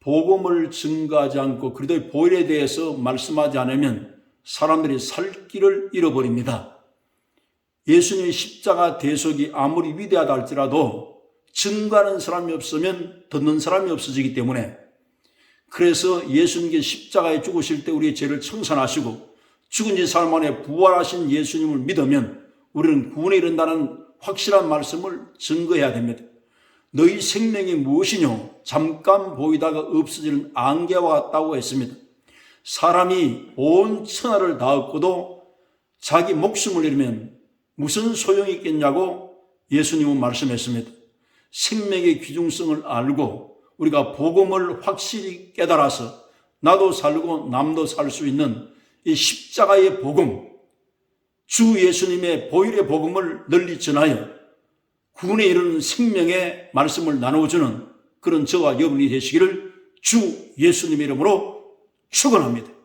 복음을 증가하지 않고 그리도의 보혈에 대해서 말씀하지 않으면 사람들이 살 길을 잃어버립니다. 예수님의 십자가 대속이 아무리 위대하다 할지라도 증가하는 사람이 없으면 듣는 사람이 없어지기 때문에 그래서 예수님께 십자가에 죽으실 때 우리의 죄를 청산하시고 죽은 지 사흘 만에 부활하신 예수님을 믿으면 우리는 구원에 이른다는 확실한 말씀을 증거해야 됩니다. 너희 생명이 무엇이뇨? 잠깐 보이다가 없어지는 안개와 같다고 했습니다. 사람이 온 천하를 다 얻고도 자기 목숨을 잃으면 무슨 소용이 있겠냐고 예수님은 말씀했습니다. 생명의 귀중성을 알고 우리가 복음을 확실히 깨달아서 나도 살고 남도 살 수 있는 이 십자가의 복음, 주 예수님의 보혈의 복음을 널리 전하여 구원에 이르는 생명의 말씀을 나누어주는 그런 저와 여러분이 되시기를 주 예수님의 이름으로 축원합니다.